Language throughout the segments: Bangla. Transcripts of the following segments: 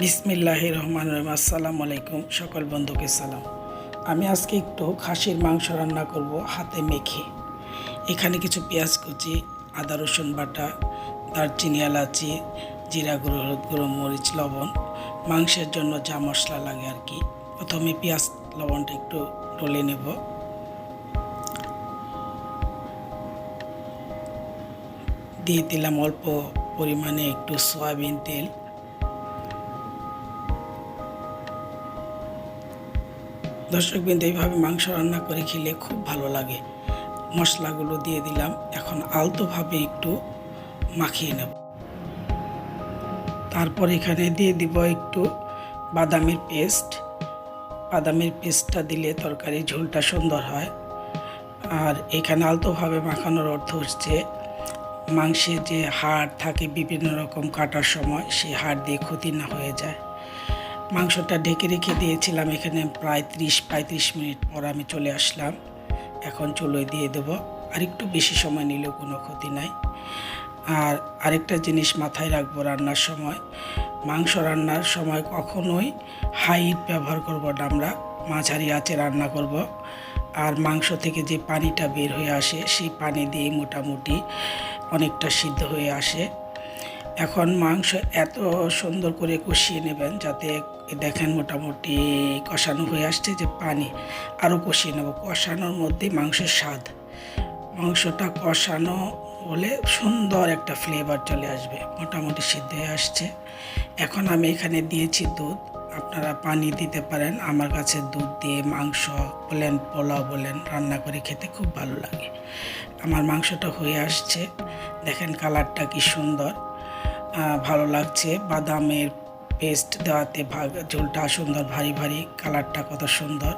বিসমিল্লাহ রহমান রহিম। আসসালামু আলাইকুম সকল বন্ধুকে সালাম। আমি আজকে একটু খাসির মাংস রান্না করব হাতে মেখে। এখানে কিছু পেঁয়াজ কুচি, আদা রসুন বাটা, দারচিনি এলাচি, জিরা গুঁড়ো, হলুদ গুঁড়ো, মরিচ, লবণ। মাংসের জন্য যা মশলা লাগে আর কি। প্রথমে পেঁয়াজ লবণটা একটু ডলে নেব। দিয়ে দিলাম অল্প পরিমাণে একটু সয়াবিন তেল। দর্শকবৃন্দ এইভাবে মাংস রান্না করে খেলে খুব ভালো লাগে। মশলাগুলো দিয়ে দিলাম, এখন আলতোভাবে একটু মাখিয়ে নেব। তারপর এখানে দিয়ে দিব একটু বাদামের পেস্ট। বাদামের পেস্টটা দিলে তরকারি ঝোলটা সুন্দর হয়। আর এখানে আলতোভাবে মাখানোর অর্থ হচ্ছে মাংসে যে হাড় থাকে বিভিন্ন রকম কাটার সময়, সেই হাড় দিয়ে ক্ষতি না হয়ে যায়। মাংসটা ঢেকে রেখে দিয়েছিলাম এখানে প্রায় ত্রিশ পঁয়ত্রিশ মিনিট পর আমি চলে আসলাম। এখন চুলোয় দিয়ে দেবো। আর একটু বেশি সময় নিলেও কোনো ক্ষতি নাই। আর আরেকটা জিনিস মাথায় রাখব রান্নার সময়। মাংস রান্নার সময় কখনোই হাই হিট ব্যবহার করব না আমরা। মাঝারি আঁচে রান্না করব। আর মাংস থেকে যে পানিটা বের হয়ে আসে, সেই পানি দিয়ে মোটামুটি অনেকটা সিদ্ধ হয়ে আসে। এখন মাংস এত সুন্দর করে কষিয়ে নেবেন যাতে দেখেন মোটামুটি কষানো হয়ে আসছে যে পানি আরও কষিয়ে নেব। কষানোর মধ্যে মাংসের স্বাদ। মাংসটা কষানো হলে সুন্দর একটা ফ্লেভার চলে আসবে। মোটামুটি সিদ্ধ হয়ে আসছে। এখন আমি এখানে দিয়েছি দুধ। আপনারা পানি দিতে পারেন। আমার কাছে দুধ দিয়ে মাংস বলেন, পোলাও বলেন, রান্না করে খেতে খুব ভালো লাগে। আমার মাংসটা হয়ে আসছে। দেখেন কালারটা কি সুন্দর। ভালো লাগছে। বাদামের পেস্ট দেওয়াতে ঝোলটা সুন্দর, ভারী ভারী কালারটা কত সুন্দর।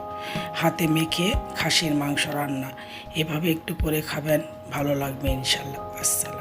হাতে মেখে খাসির মাংস রান্না। এভাবে একটু করে খাবেন, ভালো লাগবে ইনশাল্লাহ। আসসালাম।